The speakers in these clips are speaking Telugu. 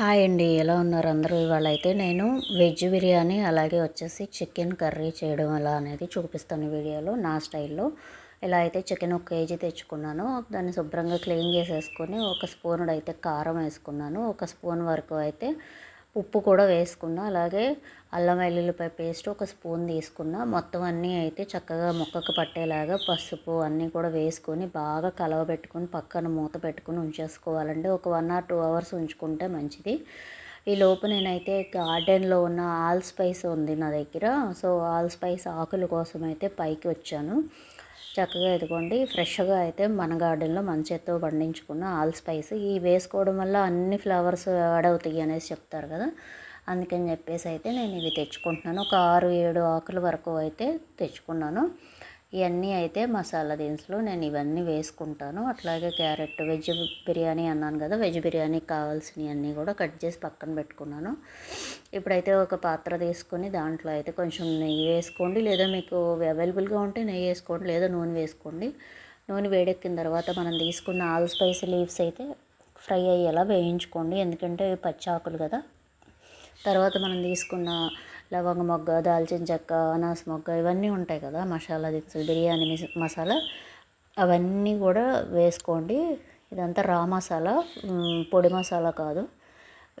హాయ్ అండి. ఎలా ఉన్నారు అందరూ? ఇవాళ అయితే నేను వెజ్ బిర్యానీ అలాగే వచ్చేసి చికెన్ కర్రీ చేయడం ఎలా అనేది చూపిస్తాను వీడియోలో నా స్టైల్లో. ఇలా అయితే చికెన్ ఒక కేజీ తెచ్చుకున్నాను. దాన్ని శుభ్రంగా క్లీన్ చేసేసుకొని ఒక స్పూన్ అయితే కారం వేసుకున్నాను. ఒక స్పూన్ వరకు అయితే ఉప్పు కూడా వేసుకున్నా అలాగే అల్లం వెల్లుల్లిపాయ పేస్ట్ ఒక స్పూన్ తీసుకున్నా మొత్తం అన్నీ అయితే చక్కగా ముక్కకు పట్టేలాగా పసుపు అన్నీ కూడా వేసుకొని బాగా కలవబెట్టుకొని పక్కన మూత పెట్టుకొని ఉంచేసుకోవాలండి. ఒక వన్ ఆర్ టూ అవర్స్ ఉంచుకుంటే మంచిది. ఈ లోపు నేనైతే గార్డెన్లో ఉన్న ఆల్ స్పైస్ ఉంది నా దగ్గర. సో ఆల్ స్పైస్ ఆకుల కోసం అయితే పైకి వచ్చాను. చక్కగా ఎదుకోండి ఫ్రెష్గా అయితే మన గార్డెన్లో మన చేత్తో పండించుకున్న ఆల్ స్పైస్. ఈ వేసుకోవడం వల్ల అన్ని ఫ్లవర్స్ యాడ్ అవుతాయి అనేసి చెప్తారు కదా. అందుకని చెప్పేసి అయితే నేను ఇవి తెచ్చుకుంటున్నాను. ఒక ఆరు ఏడు ఆకుల వరకు అయితే తెచ్చుకున్నాను. ఇవన్నీ అయితే మసాలా దినుసులు నేను ఇవన్నీ వేసుకుంటాను. అట్లాగే క్యారెట్ వెజ్ బిర్యానీ అన్నాను కదా వెజ్ బిర్యానీకి కావాల్సినవి అన్నీ కూడా కట్ చేసి పక్కన పెట్టుకున్నాను. ఇప్పుడైతే ఒక పాత్ర తీసుకొని దాంట్లో అయితే కొంచెం నెయ్యి వేసుకోండి. లేదా మీకు అవైలబుల్గా ఉంటే నెయ్యి వేసుకోండి లేదా నూనె వేసుకోండి. నూనె వేడెక్కిన తర్వాత మనం తీసుకున్న ఆల్ స్పైస్ లీవ్స్ అయితే ఫ్రై అయ్యేలా వేయించుకోండి. ఎందుకంటే పచ్చాకులు కదా. తర్వాత మనం తీసుకున్న లవంగ మొగ్గ దాల్చిన చెక్క అనాస మొగ్గ ఇవన్నీ ఉంటాయి కదా మసాలా దినుసులు బిర్యానీ మసాలా. అవన్నీ కూడా వేసుకోండి. ఇదంతా రా మసాలా పొడి మసాలా కాదు.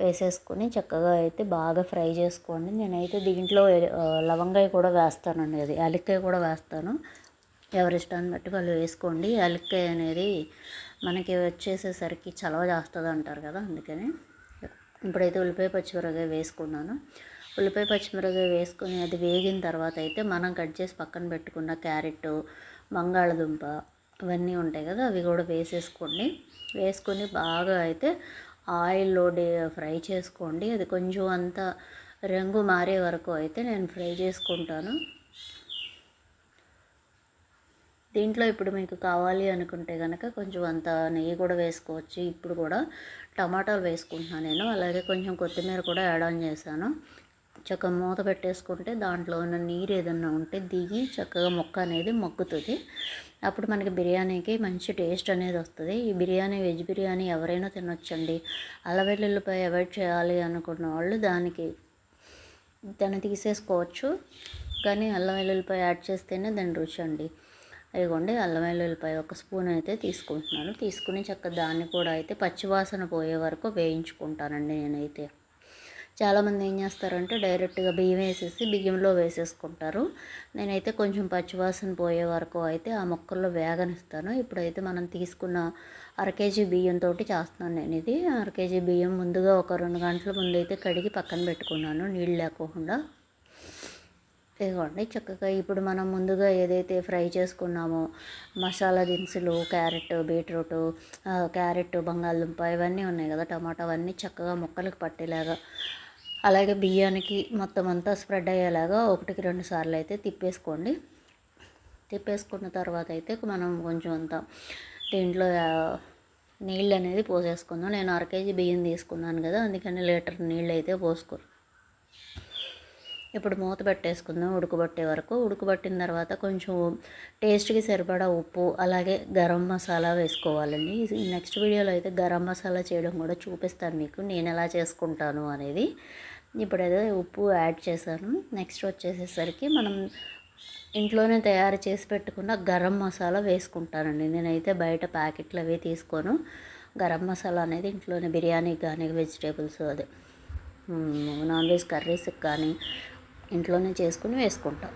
వేసేసుకొని చక్కగా అయితే బాగా ఫ్రై చేసుకోండి. నేనైతే దీంట్లో లవంగాయ కూడా వేస్తానండి. అది యాలక్కాయ కూడా వేస్తాను. ఎవరి ఇష్టాన్ని బట్టి వాళ్ళు వేసుకోండి. యాలక్కాయ అనేది మనకి వచ్చేసేసరికి చలవ చేస్తుంది అంటారు కదా అందుకని. ఇప్పుడైతే ఉల్లిపాయ పచ్చిమిరపకాయ వేసుకున్నాను. ఉల్లిపాయ పచ్చిమిరపకాయ వేసుకొని అది వేగిన తర్వాత అయితే మనం కట్ చేసి పక్కన పెట్టుకున్న క్యారెట్ బంగాళదుంప ఇవన్నీ ఉంటాయి కదా అవి కూడా వేసేసుకోండి. వేసుకొని బాగా అయితే ఆయిల్లో డే ఫ్రై చేసుకోండి. అది కొంచెం అంత రంగు మారే వరకు అయితే నేను ఫ్రై చేసుకుంటాను. దీంట్లో ఇప్పుడు మీకు కావాలి అనుకుంటే కనుక కొంచెం అంత నెయ్యి కూడా వేసుకోవచ్చు. ఇప్పుడు కూడా టమాటాలు వేసుకుంటున్నాను నేను. అలాగే కొంచెం కొత్తిమీర కూడా యాడ్ ఆన్ చేశాను. చక్కగా మూత పెట్టేసుకుంటే దాంట్లో ఉన్న నీరు ఏదన్నా ఉంటే దిగి చక్కగా మొక్క అనేది మొక్కుతుంది అప్పుడు మనకి బిర్యానీకి మంచి టేస్ట్ అనేది వస్తుంది. ఈ బిర్యానీ వెజ్ బిర్యానీ ఎవరైనా తినొచ్చండి. అల్లవెల్లుల్లిపాయ అవాయిడ్ చేయాలి అనుకున్న వాళ్ళు దానికి దాన్ని తీసేసుకోవచ్చు. కానీ అల్లం వెల్లుల్లిపాయ యాడ్ చేస్తేనే దాని రుచి అండి ఇదిగోండి అల్లం వెల్లుల్లిపాయ ఒక స్పూన్ అయితే తీసుకుంటున్నాను. తీసుకుని చక్కగా దాన్ని కూడా అయితే పచ్చివాసన పోయే వరకు వేయించుకుంటానండి నేనైతే. చాలామంది ఏం చేస్తారంటే డైరెక్ట్గా బియ్యం వేసేసి బియ్యంలో వేసేసుకుంటారు. నేనైతే కొంచెం పచ్చివాసన పోయే వరకు అయితే ఆ మొక్కల్లో వేగనిస్తాను. ఇప్పుడైతే మనం తీసుకున్న అర కేజీ బియ్యంతో చేస్తున్నాను నేను ఇది. అర కేజీ బియ్యం ముందుగా ఒక రెండు గంటల ముందు అయితే కడిగి పక్కన పెట్టుకున్నాను. నీళ్ళు లేకోకుండా ఇదిగోండి చక్కగా ఇప్పుడు మనం ముందుగా ఏదైతే ఫ్రై చేసుకున్నామో మసాలా దినుసులు క్యారెట్ బీట్రూట్ క్యారెట్ బంగాళదుంప ఇవన్నీ ఉన్నాయి కదా టమాటా అవన్నీ చక్కగా ముక్కలకు పట్టేలాగా అలాగే బియ్యానికి మొత్తం అంతా స్ప్రెడ్ అయ్యేలాగా ఒకటికి రెండు సార్లు అయితే తిప్పేసుకోండి. తిప్పేసుకున్న తర్వాత అయితే మనం కొంచెం అంత దీంట్లో నీళ్ళు అనేది పోసేసుకుందాం. నేను అర కేజీ బియ్యం తీసుకున్నాను కదా అందుకని లీటర్ నీళ్ళు అయితే పోసుకున్నాను ఇప్పుడు మూత పెట్టేసుకుందాం ఉడకబట్టే వరకు. ఉడకబట్టిన తర్వాత కొంచెం టేస్ట్కి సరిపడా ఉప్పు అలాగే గరం మసాలా వేసుకోవాలండి. నెక్స్ట్ వీడియోలో అయితే గరం మసాలా చేయడం కూడా చూపిస్తాను మీకు నేను ఎలా చేసుకుంటాను అనేది. ఇప్పుడు అదే ఉప్పు యాడ్ చేశాను. నెక్స్ట్ వచ్చేసేసరికి మనం ఇంట్లోనే తయారు చేసి పెట్టుకున్న గరం మసాలా వేసుకుంటానండి. నేనైతే బయట ప్యాకెట్లు అవి తీసుకోను. గరం మసాలా అనేది ఇంట్లోనే బిర్యానీకి కానీ వెజిటేబుల్స్ అదే నాన్ వెజ్ కర్రీస్కి కానీ ఇంట్లోనే చేసుకుని వేసుకుంటాం.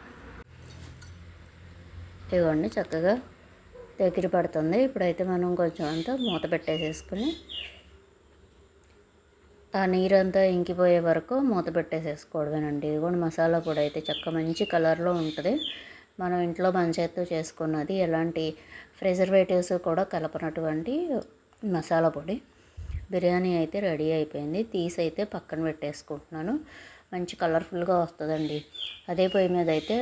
ఇవ్వండి చక్కగా దగ్గర పడుతుంది. ఇప్పుడైతే మనం కొంచెం అంతా మూత పెట్టేసేసుకుని ఆ నీరంతా ఇంకిపోయే వరకు మూత పెట్టేసేసుకోవడమేనండి. ఇది కూడా మసాలా పొడి అయితే చక్క మంచి కలర్లో ఉంటుంది. మనం ఇంట్లో మన చేసుకున్నది ఎలాంటి ప్రిజర్వేటివ్స్ కూడా కలపనటువంటి మసాలా పొడి. బిర్యానీ అయితే రెడీ అయిపోయింది. తీసి అయితే పక్కన పెట్టేసుకుంటున్నాను. మంచి కలర్ఫుల్గా వస్తుందండి. అదే పొయ్యి మీద అయితే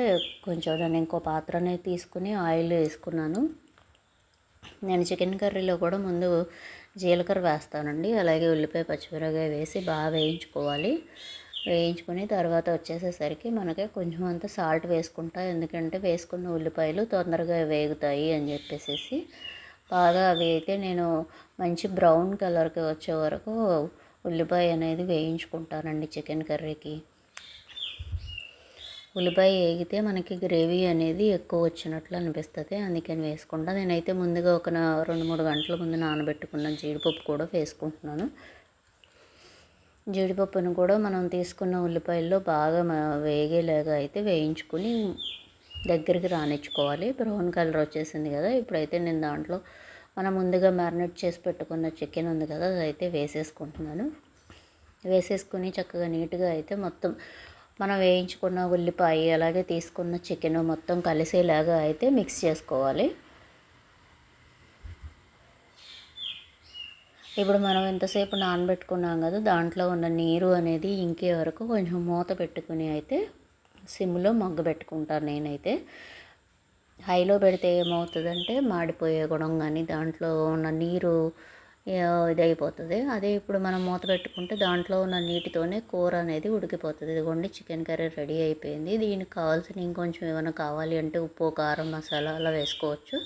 కొంచెం నేను ఇంకో పాత్రనే తీసుకుని ఆయిల్ వేసుకున్నాను. నేను చికెన్ కర్రీలో కూడా ముందు జీలకర్ర వేస్తానండి. అలాగే ఉల్లిపాయ పచ్చిమిరపకాయ వేసి బాగా వేయించుకోవాలి. వేయించుకొని తర్వాత వచ్చేసేసరికి మనకి కొంచెం అంత సాల్ట్ వేసుకుంటా ఎందుకంటే వేసుకున్న ఉల్లిపాయలు తొందరగా వేగుతాయి అని చెప్పేసి బాగా అవి అయితే నేను మంచి బ్రౌన్ కలర్కి వచ్చే వరకు ఉల్లిపాయ అనేది వేయించుకుంటానండి చికెన్ కర్రీకి. ఉల్లిపాయ వేగితే మనకి గ్రేవీ అనేది ఎక్కువ వచ్చినట్లు అనిపిస్తుంది. అందుకని వేసుకుంటా. నేనైతే ముందుగా ఒక రెండు మూడు గంటల ముందు నానబెట్టుకున్న జీడిపప్పు కూడా వేసుకుంటున్నాను. జీడిపప్పును కూడా మనం తీసుకున్న ఉల్లిపాయల్లో బాగా వేగేలాగా అయితే వేయించుకుని దగ్గరికి రానిచ్చుకోవాలి. బ్రౌన్ కలర్ వచ్చేసింది కదా ఇప్పుడైతే నేను దాంట్లో మనం ముందుగా మ్యారినేట్ చేసి పెట్టుకున్న చికెన్ ఉంది కదా అదైతే వేసేసుకుంటున్నాను. వేసేసుకుని చక్కగా నీట్గా అయితే మొత్తం మనం వేయించుకున్న ఉల్లిపాయ అలాగే తీసుకున్న చికెన్ మొత్తం కలిసేలాగా అయితే మిక్స్ చేసుకోవాలి. ఇప్పుడు మనం ఎంతసేపు నానబెట్టుకున్నాం కదా దాంట్లో ఉన్న నీరు అనేది ఇంకే వరకు కొంచెం మూత పెట్టుకుని అయితే సిమ్లో మగ్గ పెట్టుకుంటాను నేనైతే. హైలో పెడితే ఏమవుతుందంటే మాడిపోయే గుణం కానీ దాంట్లో ఉన్న నీరు ఇదైపోతుంది. అదే ఇప్పుడు మనం మూత పెట్టుకుంటే దాంట్లో ఉన్న నీటితోనే కూర అనేది ఉడికిపోతుంది. ఇదిగోండి చికెన్ కర్రీ రెడీ అయిపోయింది. దీనికి కావాల్సిన ఇంకొంచెం ఏమైనా కావాలి అంటే ఉప్పు కారం మసాలా అలా వేసుకోవచ్చు.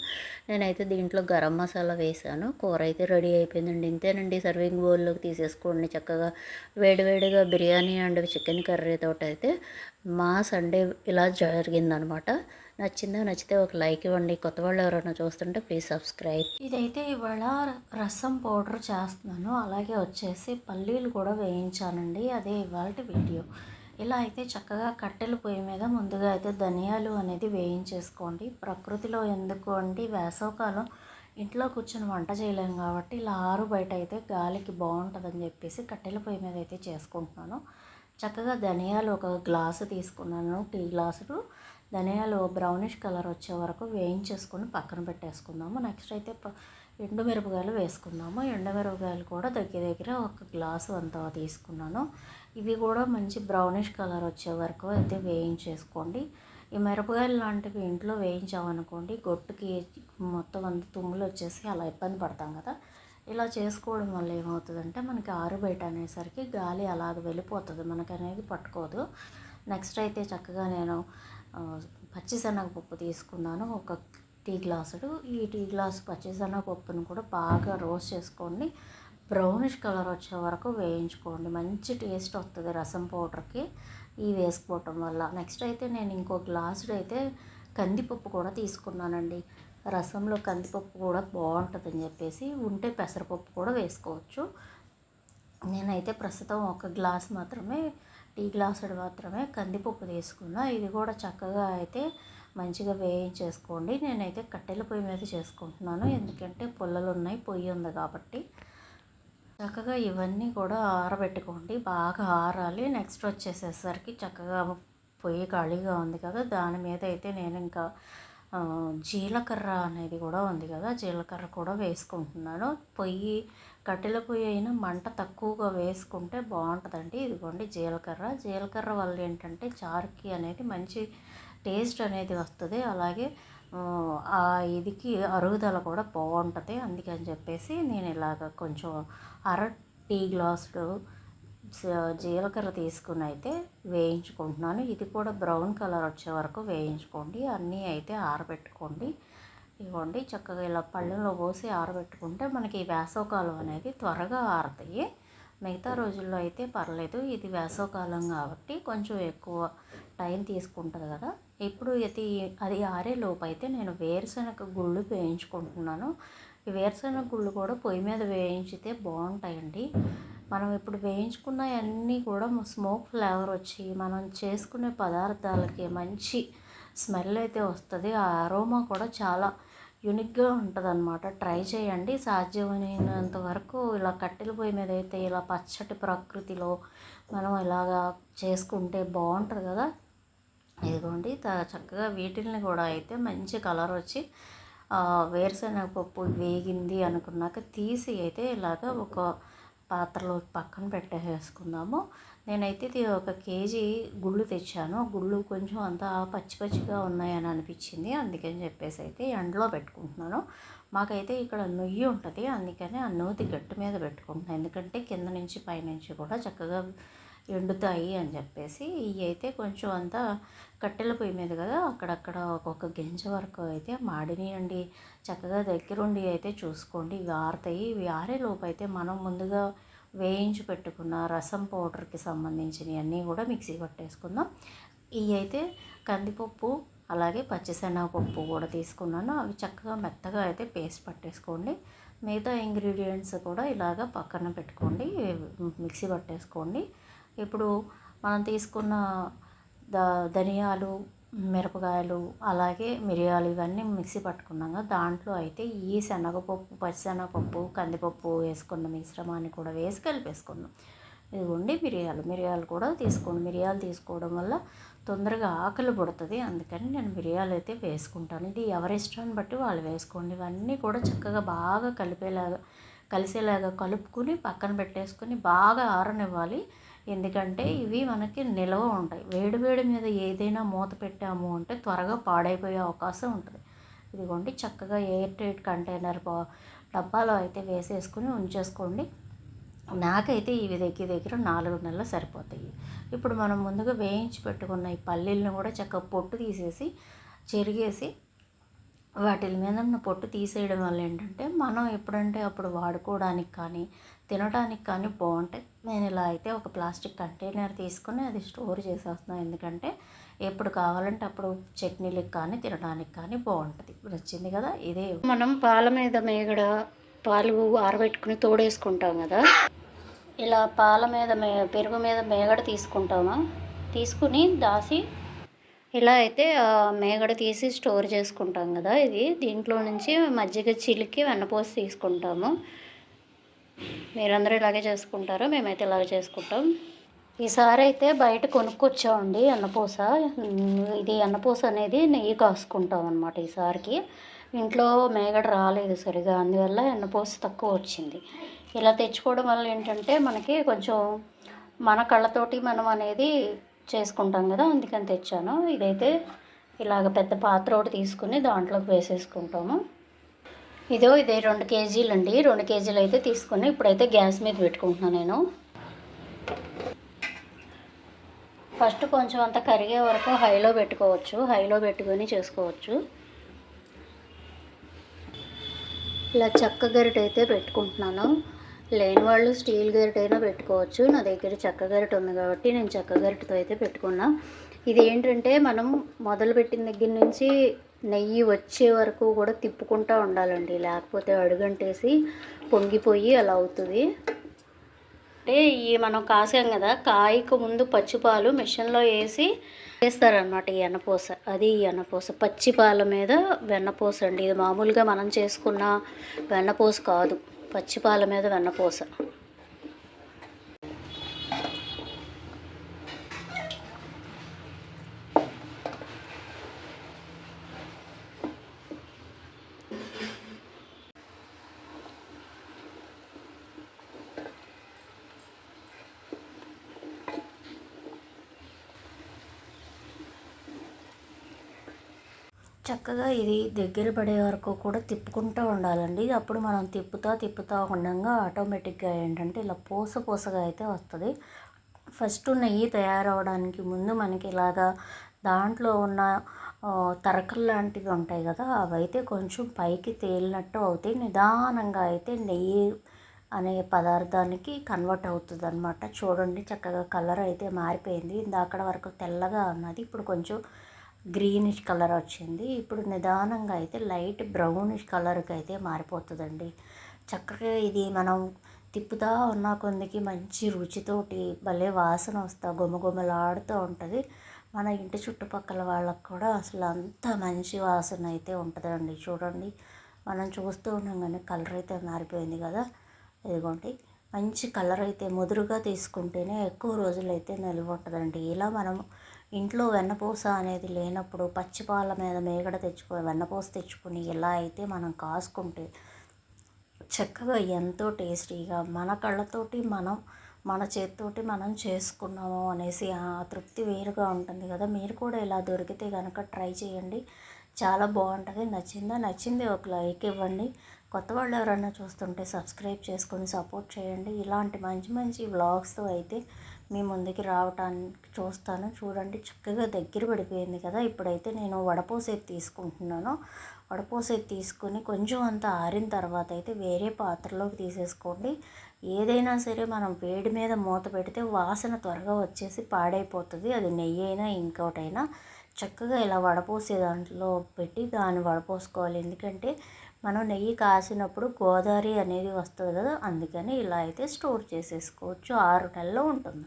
నేనైతే దీంట్లో గరం మసాలా వేసాను. కూర అయితే రెడీ అయిపోయిందండి. ఇంతేనండి సర్వింగ్ బౌల్లోకి తీసేసుకోండి. చక్కగా వేడివేడిగా బిర్యానీ అండ్ చికెన్ కర్రీతో అయితే మా సండే ఇలా జరిగిందనమాట. నచ్చిందో నచ్చితే ఒక లైక్ ఇవ్వండి. కొత్త వాళ్ళు ఎవరైనా చూస్తుంటే ప్లీజ్ సబ్స్క్రైబ్. ఇదైతే ఇవాళ రసం పౌడర్ చేస్తున్నాను. అలాగే వచ్చేసి పల్లీలు కూడా వేయించానండి. అదే ఇవాళ వీడియో. ఇలా అయితే చక్కగా కట్టెల పొయ్యి మీద ముందుగా అయితే ధనియాలు అనేది వేయించేసుకోండి. ప్రకృతిలో ఎందుకు అండి వేసవకాలం ఇంట్లో కూర్చొని వంట చేయలేము కాబట్టి ఇలా ఆరు బయట అయితే గాలికి బాగుంటుందని చెప్పేసి కట్టెల పొయ్యి మీద అయితే చేసుకుంటున్నాను. చక్కగా ధనియాలు ఒక గ్లాసు తీసుకున్నాను. టీ గ్లాసులు. ధనియాలు బ్రౌనిష్ కలర్ వచ్చే వరకు వేయించేసుకొని పక్కన పెట్టేసుకుందాము. నెక్స్ట్ అయితే ఎండుమిరపకాయలు వేసుకుందాము. ఎండుమిరపకాయలు కూడా దగ్గర దగ్గర ఒక గ్లాసు అంత తీసుకున్నాను. ఇవి కూడా మంచి బ్రౌనిష్ కలర్ వచ్చే వరకు అయితే వేయించేసుకోండి. ఈ మిరపకాయలు లాంటివి ఇంట్లో వేయించామనుకోండి గొట్టుకి మొత్తం అంత తుమ్ములు వచ్చేసి అలా ఇబ్బంది పడతాం కదా. ఇలా చేసుకోవడం వల్ల ఏమవుతుందంటే మనకి ఆరు బయట అనేసరికి గాలి అలాగ వెళ్ళిపోతుంది మనకు అనేది పట్టుకోదు. నెక్స్ట్ అయితే చక్కగా నేను పచ్చిశనగపప్పు తీసుకున్నాను. ఒక టీ గ్లాసుడు. ఈ టీ గ్లాస్ పచ్చిశనగపప్పును కూడా బాగా రోస్ట్ చేసుకోండి బ్రౌనిష్ కలర్ వచ్చే వరకు వేయించుకోండి. మంచి టేస్ట్ వస్తుంది రసం పౌడర్కి. ఈ వేసుకోవటం వల్ల. నెక్స్ట్ అయితే నేను ఇంకో గ్లాసుడు అయితే కందిపప్పు కూడా తీసుకున్నానండి. రసంలో కందిపప్పు కూడా బాగుంటుందని చెప్పేసి ఉంటే పెసరపప్పు కూడా వేసుకోవచ్చు. నేనైతే ప్రస్తుతం ఒక గ్లాస్ మాత్రమే టీ గ్లాసుడు మాత్రమే కందిపప్పు తీసుకున్నా. ఇది కూడా చక్కగా అయితే మంచిగా వేయించేసుకోండి. నేనైతే కట్టెల పొయ్యి మీద చేసుకుంటున్నాను. ఎందుకంటే పుల్లలు ఉన్నాయి పొయ్యి ఉంది కాబట్టి. చక్కగా ఇవన్నీ కూడా ఆరబెట్టుకోండి. బాగా ఆరాలి. నెక్స్ట్ వచ్చేసేసరికి చక్కగా పొయ్యి ఖాళీగా ఉంది కదా. దాని మీద అయితే నేను ఇంకా జీలకర్ర అనేది కూడా ఉంది కదా. జీలకర్ర కూడా వేసుకుంటున్నాను. పొయ్యి కట్టెల పొయ్యి అయినా మంట తక్కువగా వేసుకుంటే బాగుంటుందండి. ఇదిగోండి జీలకర్ర. జీలకర్ర వల్ల ఏంటంటే చారుకి అనేది మంచి టేస్ట్ అనేది వస్తుంది. అలాగే ఆ ఇదికి అరుగుదల కూడా బాగుంటుంది. అందుకని చెప్పేసి నేను ఇలాగ కొంచెం అర టీ గ్లాసులు జీలకర్ర తీసుకుని అయితే వేయించుకుంటున్నాను. ఇది కూడా బ్రౌన్ కలర్ వచ్చే వరకు వేయించుకోండి. అన్నీ అయితే ఆరబెట్టుకోండి. ఇవ్వండి చక్కగా ఇలా పళ్ళెంలో పోసి ఆరబెట్టుకుంటే మనకి వేసవకాలం అనేది త్వరగా ఆరుతాయి. మిగతా రోజుల్లో అయితే పర్లేదు ఇది వేసవకాలం కాబట్టి కొంచెం ఎక్కువ టైం తీసుకుంటుంది కదా. ఇప్పుడు ఇది అది ఆరే లోపు అయితే నేను వేరుశనగ గుళ్ళు వేయించుకుంటున్నాను. ఈ వేరుశనగ గుళ్ళు కూడా పొయ్యి మీద వేయించితే బాగుంటాయండి. మనం ఇప్పుడు వేయించుకున్న అన్నీ కూడా స్మోక్ ఫ్లేవర్ వచ్చి మనం చేసుకునే పదార్థాలకి మంచి స్మెల్ అయితే వస్తుంది. ఆ అరోమా కూడా చాలా యూనిక్గా ఉంటుంది అనమాట ట్రై చేయండి. సాధ్యమైనంత వరకు ఇలా కట్టెల పొయ్యి మీద అయితే ఇలా పచ్చటి ప్రకృతిలో మనం ఇలాగా చేసుకుంటే బాగుంటుంది కదా. ఇదిగోండి. చక్కగా వీటిల్ని కూడా అయితే మంచి కలర్ వచ్చి వేరుశనగ పప్పు వేగింది అనుకున్నాక తీసి అయితే ఇలాగ ఒక పాత్రలో పక్కన పెట్టేసుకుందాము. నేనైతే ఇది ఒక కేజీ గుళ్ళు తెచ్చాను. గుళ్ళు కొంచెం అంతా పచ్చి పచ్చిగా ఉన్నాయని అనిపించింది. అందుకని చెప్పేసి అయితే ఎండలో పెట్టుకుంటున్నాను. మాకైతే ఇక్కడ నొయ్యి ఉంటుంది. అందుకని ఆ నూతి గట్టు మీద పెట్టుకుంటున్నాను ఎందుకంటే కింద నుంచి పైనుంచి కూడా చక్కగా ఎండుతాయి అని చెప్పేసి ఇవి అయితే కొంచెం అంతా కట్టెల పొయ్యి మీద కదా అక్కడక్కడ ఒక్కొక్క గింజ వరకు అయితే మాడినియండి. చక్కగా దగ్గరుండి అయితే చూసుకోండి. ఇవి ఆరుతాయి. ఇవి ఆరే లోపు అయితే మనం ముందుగా వేయించి పెట్టుకున్న రసం పౌడర్కి సంబంధించినవి అన్నీ కూడా మిక్సీ పట్టేసుకుందాం. ఇవి అయితే కందిపప్పు అలాగే పచ్చిశనగపప్పు కూడా తీసుకున్నాను. అవి చక్కగా మెత్తగా అయితే పేస్ట్ పట్టేసుకోండి. మిగతా ఇంగ్రీడియంట్స్ కూడా ఇలాగ పక్కన పెట్టుకోండి. మిక్సీ పట్టేసుకోండి. ఇప్పుడు మనం తీసుకున్న ద ధనియాలు మిరపకాయలు అలాగే మిరియాలు ఇవన్నీ మిక్సీ పట్టుకున్నాము దాంట్లో అయితే ఈ శనగపప్పు పచ్చిశనగపప్పు కందిపప్పు వేసుకున్న మిశ్రమాన్ని కూడా వేసి కలిపేసుకున్నాం. ఇదిగోండి మిరియాలు. మిరియాలు కూడా తీసుకోండి. మిరియాలు తీసుకోవడం వల్ల తొందరగా ఆకలి పుడుతుంది. అందుకని నేను మిరియాలు అయితే వేసుకుంటాను. ఇది ఎవరి ఇష్టాన్ని బట్టి వాళ్ళు వేసుకోండి. ఇవన్నీ కూడా చక్కగా బాగా కలిపేలాగా కలిసేలాగా కలుపుకుని పక్కన పెట్టేసుకుని బాగా ఆరనివ్వాలి. ఎందుకంటే ఇవి మనకి నిల్వ ఉంటాయి. వేడి వేడి మీద ఏదైనా మూత పెట్టాము అంటే త్వరగా పాడైపోయే అవకాశం ఉంటుంది. ఇదిగోండి చక్కగా ఎయిర్ టైట్ కంటైనర్ డబ్బాలో అయితే వేసేసుకుని ఉంచేసుకోండి. నాకైతే ఇవి దగ్గర దగ్గర నాలుగు నెలలు సరిపోతాయి. ఇప్పుడు మనం ముందుగా వేయించి పెట్టుకున్న ఈ పల్లీలను కూడా చక్కగా పొట్టు తీసేసి చెరిగేసి వాటి మీద ఉన్న పొట్టు తీసేయడం వల్ల ఏంటంటే మనం ఎప్పుడంటే అప్పుడు వాడుకోవడానికి కానీ తినడానికి కానీ బాగుంటాయి. నేను ఇలా అయితే ఒక ప్లాస్టిక్ కంటైనర్ తీసుకుని అది స్టోర్ చేసేస్తున్నాను ఎందుకంటే ఎప్పుడు కావాలంటే అప్పుడు చట్నీలకు కానీ తినడానికి కానీ బాగుంటుంది. నచ్చింది కదా ఇదే. మనం పాల మీద మేగడ పాలు ఆరబెట్టుకుని తోడేసుకుంటాం కదా. ఇలా పాల మీద మే పెరుగు మీద మేగడ తీసుకుంటామా? తీసుకుని దాసి ఇలా అయితే మేగడ తీసి స్టోర్ చేసుకుంటాం కదా ఇది. దీంట్లో నుంచి మజ్జిగ చిలికి వెన్నపోసి తీసుకుంటాము. మీరందరూ ఇలాగే చేసుకుంటారు మేమైతే ఇలాగే చేసుకుంటాం. ఈసారి అయితే బయట కొనుక్కొచ్చామండి అన్నపూస. ఇది అన్నపూస అనేది నెయ్యి కాసుకుంటాం అనమాట ఈసారికి. ఇంట్లో మేగడ రాలేదు సరిగా అందువల్ల ఎన్నపూస తక్కువ వచ్చింది. ఇలా తెచ్చుకోవడం వల్ల ఏంటంటే మనకి కొంచెం మన కళ్ళతోటి మనం అనేది చేసుకుంటాం కదా అందుకని తెచ్చాను. ఇదైతే ఇలాగ పెద్ద పాత్ర ఒకటి తీసుకుని దాంట్లోకి వేసేసుకుంటాము. ఇదో ఇదే రెండు కేజీలు అండి. రెండు కేజీలు అయితే తీసుకొని ఇప్పుడైతే గ్యాస్ మీద పెట్టుకుంటున్నాను నేను. ఫస్ట్ కొంచెం అంత కరిగే వరకు హైలో పెట్టుకోవచ్చు. హైలో పెట్టుకొని చేసుకోవచ్చు. ఇలా చెక్క గరిట అయితే పెట్టుకుంటున్నాను. లేని వాళ్ళు స్టీల్ గరిట అయినా పెట్టుకోవచ్చు. నా దగ్గర చెక్క గరిట ఉంది కాబట్టి నేను చెక్క గరిటతో అయితే పెట్టుకున్నా. ఇది ఏంటంటే మనం మొదలుపెట్టిన దగ్గర నుంచి నెయ్యి వచ్చే వరకు కూడా తిప్పుకుంటూ ఉండాలండి. లేకపోతే అడుగంటేసి పొంగిపోయి అలా అవుతుంది. అంటే ఈ మనం కాసాం కదా కాయకు ముందు పచ్చిపాలు మిషన్లో వేసి వేస్తారనమాట ఈ ఎనపూస. అది ఈ ఎన్నపూస పచ్చి పాల మీద వెన్నపూస అండి. ఇది మామూలుగా మనం చేసుకున్న వెన్నపూస కాదు. పచ్చిపాల మీద వెన్నపూస. చక్కగా ఇది దగ్గర పడే వరకు కూడా తిప్పుకుంటూ ఉండాలండి. అప్పుడు మనం తిప్పుతా తిప్పుతా ఉండగా ఆటోమేటిక్గా ఏంటంటే ఇలా పూస పూసగా అయితే వస్తుంది. ఫస్ట్ నెయ్యి తయారవడానికి ముందు మనకి ఇలాగా దాంట్లో ఉన్న తరకలు లాంటివి ఉంటాయి కదా అవైతే కొంచెం పైకి తేలినట్టు అవుతాయి. నిదానంగా అయితే నెయ్యి అనే పదార్థానికి కన్వర్ట్ అవుతుంది అనమాట చూడండి చక్కగా కలర్ అయితే మారిపోయింది. ఇందాకడ వరకు తెల్లగా ఉన్నది. ఇప్పుడు కొంచెం గ్రీనిష్ కలర్ వచ్చింది. ఇప్పుడు నిదానంగా అయితే లైట్ బ్రౌనిష్ కలర్కి అయితే మారిపోతుందండి. చక్కగా ఇది మనం తిప్పుతా ఉన్న కొందికి మంచి రుచితోటి భలే వాసన వస్తా గుమగుమలాడుతూ ఉంటుంది. మన ఇంటి చుట్టుపక్కల వాళ్ళకు కూడా అసలు అంత మంచి వాసన అయితే ఉంటుందండి. చూడండి మనం చూస్తూ ఉండగానే కలర్ అయితే మారిపోయింది కదా. ఇదిగోండి మంచి కలర్ అయితే ముదురుగా తీసుకుంటేనే ఎక్కువ రోజులైతే నిల్వ ఉంటుందండి. ఇలా మనం ఇంట్లో వెన్నపూస అనేది లేనప్పుడు పచ్చిపాల మీద మేగడ తెచ్చుకొని వెన్నపూస తెచ్చుకొని ఇలా అయితే మనం కాసుకుంటే చక్కగా ఎంతో టేస్టీగా మన కళ్ళతోటి మనం మన చేతితోటి మనం చేసుకున్నాము అనేసి ఆ తృప్తి వేరుగా ఉంటుంది కదా. మీరు కూడా ఇలా దొరికితే కనుక ట్రై చేయండి. చాలా బాగుంటుంది. నచ్చిందా? నచ్చింది ఒక లైక్ ఇవ్వండి. కొత్త వాళ్ళు ఎవరైనా చూస్తుంటే సబ్స్క్రైబ్ చేసుకొని సపోర్ట్ చేయండి. ఇలాంటి మంచి మంచి వ్లాగ్స్తో అయితే మీ ముందుకి రావటానికి చూస్తాను. చూడండి చక్కగా దగ్గర పడిపోయింది కదా. ఇప్పుడైతే నేను వడపోసేది తీసుకుంటున్నాను. వడపోసేది తీసుకొని కొంచెం అంత ఆరిన తర్వాత అయితే వేరే పాత్రలోకి తీసేసుకోండి. ఏదైనా సరే మనం వేడి మీద మూత పెడితే వాసన త్వరగా వచ్చేసి పాడైపోతుంది. అది నెయ్యి అయినా ఇంకోటైనా చక్కగా ఇలా వడపోసే దాంట్లో పెట్టి దాన్ని వడపోసుకోవాలి. ఎందుకంటే మనం నెయ్యి కాసినప్పుడు గోదావరి అనేది వస్తుంది కదా అందుకని ఇలా అయితే స్టోర్ చేసేసుకోవచ్చు. ఆరు నెలలు ఉంటుంది